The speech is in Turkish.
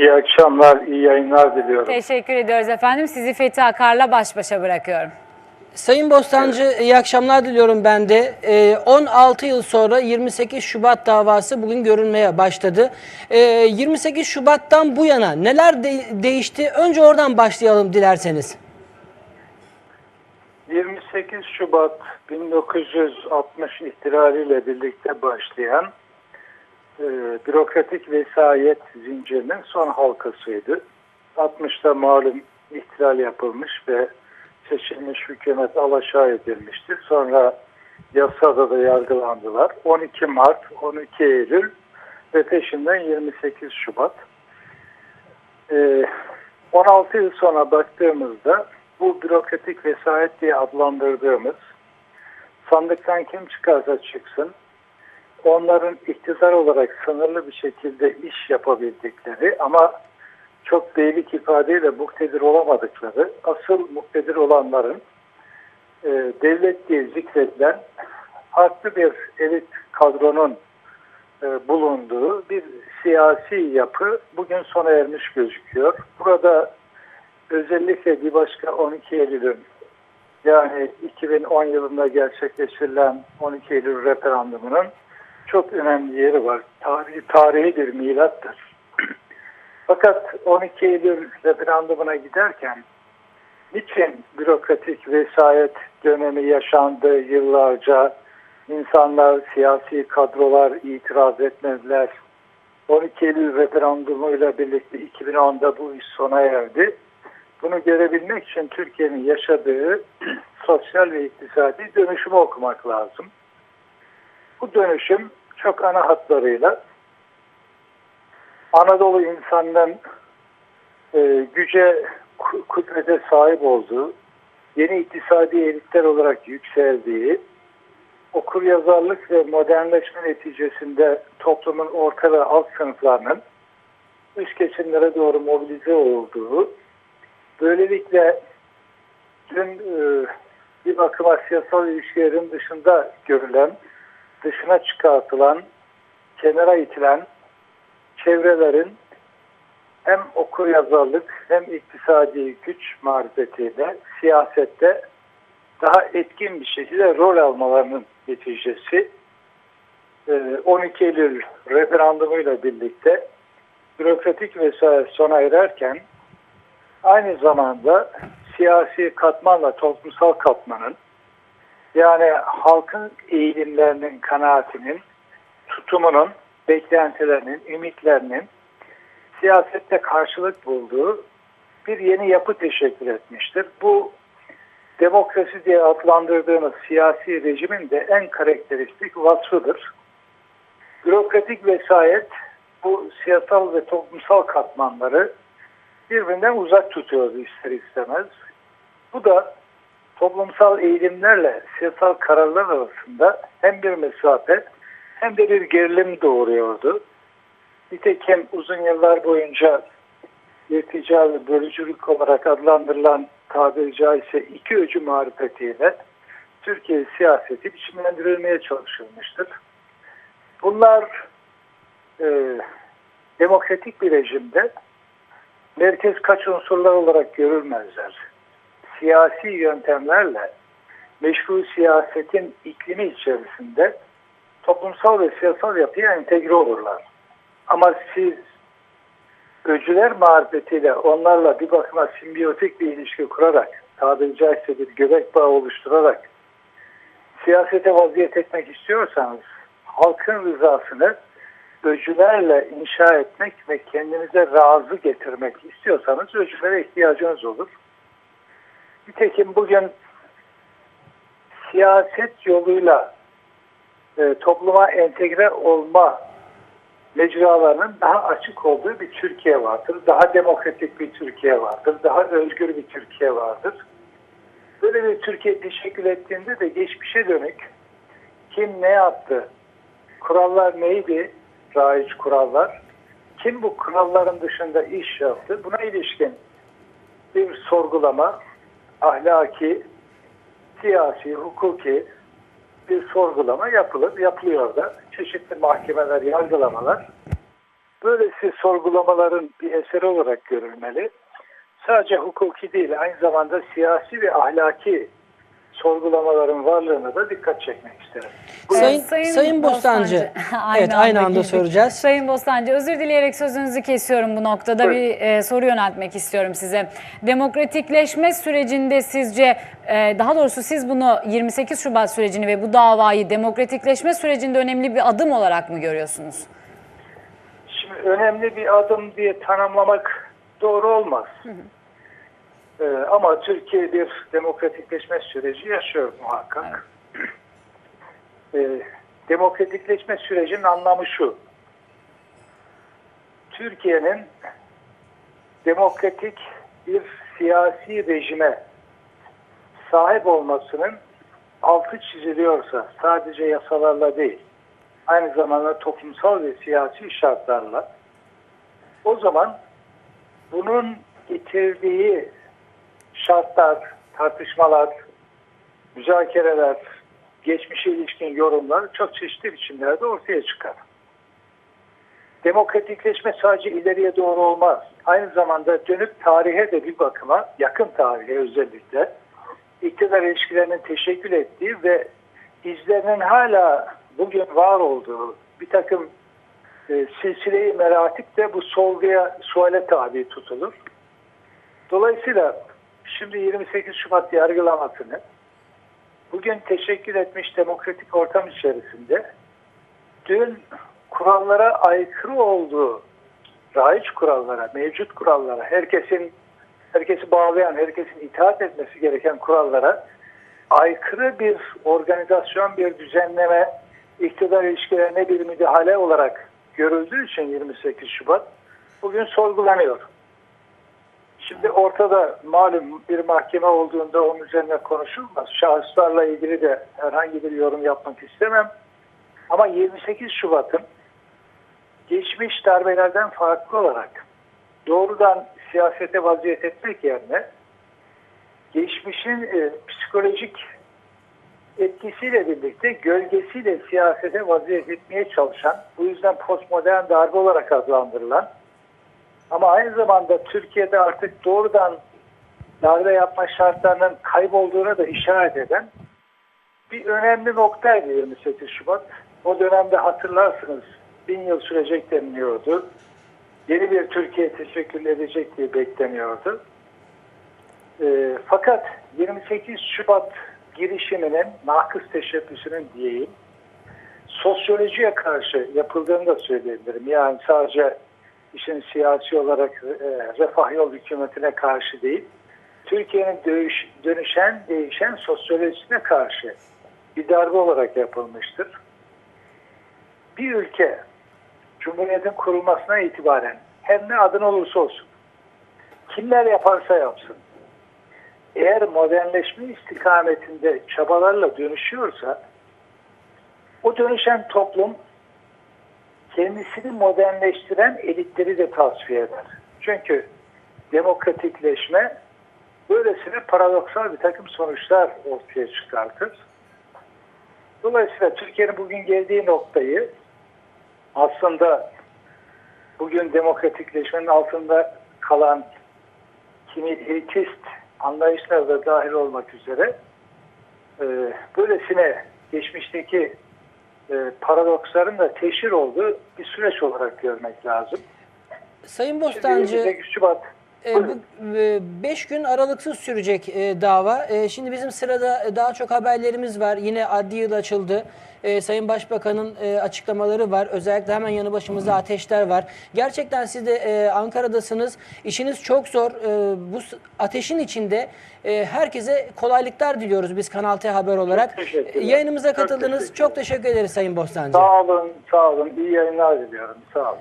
İyi akşamlar, iyi yayınlar diliyorum. Teşekkür ediyoruz efendim. Sizi Fethi Akar'la baş başa bırakıyorum. Sayın Bostancı iyi akşamlar diliyorum ben de. Ee, 16 yıl sonra 28 Şubat davası bugün görülmeye başladı. Ee, 28 Şubat'tan bu yana neler de- değişti? Önce oradan başlayalım dilerseniz. 28 Şubat 1960 ihtilaliyle birlikte başlayan e, bürokratik vesayet zincirinin son halkasıydı. 60'ta malum ihtilal yapılmış ve seçilmiş hükümet alaşağı edilmiştir. Sonra yasada da yargılandılar. 12 Mart, 12 Eylül ve peşinden 28 Şubat. Ee, 16 yıl sonra baktığımızda bu bürokratik vesayet diye adlandırdığımız sandıktan kim çıkarsa çıksın onların iktidar olarak sınırlı bir şekilde iş yapabildikleri ama çok beylik ifadeyle muktedir olamadıkları asıl muktedir olanların e, devlet diye zikredilen farklı bir elit kadronun e, bulunduğu bir siyasi yapı bugün sona ermiş gözüküyor. Burada özellikle bir başka 12 Eylül'ün yani 2010 yılında gerçekleştirilen 12 Eylül referandumunun çok önemli yeri var. Tarihi, tarihi bir milattır. Fakat 12 Eylül referandumuna giderken niçin bürokratik vesayet dönemi yaşandı yıllarca insanlar, siyasi kadrolar itiraz etmediler. 12 Eylül referandumuyla birlikte 2010'da bu iş sona erdi. Bunu görebilmek için Türkiye'nin yaşadığı sosyal ve iktisadi dönüşümü okumak lazım. Bu dönüşüm çok ana hatlarıyla. Anadolu insanının e, güce, ku- kudrete sahip olduğu, yeni iktisadi elitler olarak yükseldiği, okur yazarlık ve modernleşme neticesinde toplumun orta ve alt sınıflarının üst kesimlere doğru mobilize olduğu, böylelikle dün e, bir bakıma siyasal ilişkilerin dışında görülen, dışına çıkartılan, kenara itilen çevrelerin hem okur yazarlık hem iktisadi güç marifetiyle siyasette daha etkin bir şekilde rol almalarının neticesi e, 12 Eylül referandumuyla birlikte bürokratik vesayet sona ererken aynı zamanda siyasi katmanla toplumsal katmanın yani halkın eğilimlerinin, kanaatinin, tutumunun, beklentilerinin, ümitlerinin siyasette karşılık bulduğu bir yeni yapı teşekkür etmiştir. Bu demokrasi diye adlandırdığımız siyasi rejimin de en karakteristik vasfıdır. Bürokratik vesayet bu siyasal ve toplumsal katmanları birbirinden uzak tutuyordu ister istemez. Bu da toplumsal eğilimlerle siyasal kararlar arasında hem bir mesafe hem de bir gerilim doğuruyordu. Nitekim uzun yıllar boyunca irtica ve bölücülük olarak adlandırılan tabiri caizse iki öcü marifetiyle Türkiye siyaseti biçimlendirilmeye çalışılmıştır. Bunlar e, demokratik bir rejimde merkez kaç unsurlar olarak görülmezler. Siyasi yöntemlerle meşru siyasetin iklimi içerisinde toplumsal ve siyasal yapıya entegre olurlar. Ama siz öcüler marifetiyle onlarla bir bakıma simbiyotik bir ilişki kurarak tabiri caizse bir göbek bağı oluşturarak siyasete vaziyet etmek istiyorsanız halkın rızasını öcülerle inşa etmek ve kendinize razı getirmek istiyorsanız öcülere ihtiyacınız olur. Nitekim bugün siyaset yoluyla e, topluma entegre olma mecralarının daha açık olduğu bir Türkiye vardır. Daha demokratik bir Türkiye vardır. Daha özgür bir Türkiye vardır. Böyle bir Türkiye teşekkül ettiğinde de geçmişe dönük kim ne yaptı, kurallar neydi, raiç kurallar, kim bu kuralların dışında iş yaptı, buna ilişkin bir sorgulama, ahlaki, siyasi, hukuki bir sorgulama yapılır, yapılıyor da. Çeşitli mahkemeler, yargılamalar böylesi sorgulamaların bir eseri olarak görülmeli. Sadece hukuki değil, aynı zamanda siyasi ve ahlaki sorgulamaların varlığına da dikkat çekmek isterim. Sayın, Sayın, Bostancı. evet aynı anda girdik. soracağız. Sayın Bostancı özür dileyerek sözünüzü kesiyorum bu noktada. Buyurun. Bir e, soru yöneltmek istiyorum size. Demokratikleşme sürecinde sizce e, daha doğrusu siz bunu 28 Şubat sürecini ve bu davayı demokratikleşme sürecinde önemli bir adım olarak mı görüyorsunuz? Şimdi önemli bir adım diye tanımlamak doğru olmaz. Ee, ama Türkiye bir demokratikleşme süreci yaşıyor muhakkak. Ee, demokratikleşme sürecinin anlamı şu. Türkiye'nin demokratik bir siyasi rejime sahip olmasının altı çiziliyorsa sadece yasalarla değil, aynı zamanda toplumsal ve siyasi şartlarla o zaman bunun getirdiği şartlar, tartışmalar, müzakereler, geçmişe ilişkin yorumlar çok çeşitli biçimlerde ortaya çıkar. Demokratikleşme sadece ileriye doğru olmaz. Aynı zamanda dönüp tarihe de bir bakıma, yakın tarihe özellikle, iktidar ilişkilerinin teşekkül ettiği ve izlerinin hala bugün var olduğu bir takım e, silsile-i meratip de bu sorguya, suale tabi tutulur. Dolayısıyla şimdi 28 Şubat yargılamasını bugün teşekkül etmiş demokratik ortam içerisinde dün kurallara aykırı olduğu raiç kurallara, mevcut kurallara, herkesin herkesi bağlayan, herkesin itaat etmesi gereken kurallara aykırı bir organizasyon, bir düzenleme, iktidar ilişkilerine bir müdahale olarak görüldüğü için 28 Şubat bugün sorgulanıyor. Şimdi ortada malum bir mahkeme olduğunda onun üzerine konuşulmaz. Şahıslarla ilgili de herhangi bir yorum yapmak istemem. Ama 28 Şubat'ın geçmiş darbelerden farklı olarak doğrudan siyasete vaziyet etmek yerine geçmişin e, psikolojik etkisiyle birlikte gölgesiyle siyasete vaziyet etmeye çalışan, bu yüzden postmodern darbe olarak adlandırılan ama aynı zamanda Türkiye'de artık doğrudan darbe yapma şartlarının kaybolduğuna da işaret eden bir önemli noktaydı 28 Şubat. O dönemde hatırlarsınız bin yıl sürecek deniliyordu. Yeni bir Türkiye teşekkür edecek diye bekleniyordu. Ee, fakat 28 Şubat girişiminin, nakıs teşebbüsünün diyeyim, sosyolojiye karşı yapıldığını da söyleyebilirim. Yani sadece işin siyasi olarak e, refah yol hükümetine karşı değil, Türkiye'nin dönüş, dönüşen, değişen sosyolojisine karşı bir darbe olarak yapılmıştır. Bir ülke Cumhuriyet'in kurulmasına itibaren her ne adın olursa olsun, kimler yaparsa yapsın, eğer modernleşme istikametinde çabalarla dönüşüyorsa, o dönüşen toplum kendisini modernleştiren elitleri de tasfiye eder. Çünkü demokratikleşme böylesine paradoksal bir takım sonuçlar ortaya çıkartır. Dolayısıyla Türkiye'nin bugün geldiği noktayı aslında bugün demokratikleşmenin altında kalan kimi elitist anlayışlar da dahil olmak üzere e, böylesine geçmişteki e, paradoksların da teşhir olduğu bir süreç olarak görmek lazım. Sayın Bostancı, 28 Şubat 5 gün aralıksız sürecek e, dava. E, şimdi bizim sırada e, daha çok haberlerimiz var. Yine adli yıl açıldı. E, Sayın Başbakan'ın e, açıklamaları var. Özellikle hemen yanı başımızda ateşler var. Gerçekten siz de e, Ankara'dasınız. İşiniz çok zor. E, bu ateşin içinde e, herkese kolaylıklar diliyoruz biz Kanal T Haber olarak. teşekkürler. E, Yayınımıza Çok katıldınız. teşekkür Çok teşekkür ederiz Sayın Bostancı. sağ olun, sağ olun. İyi yayınlar diliyorum. Sağ olun.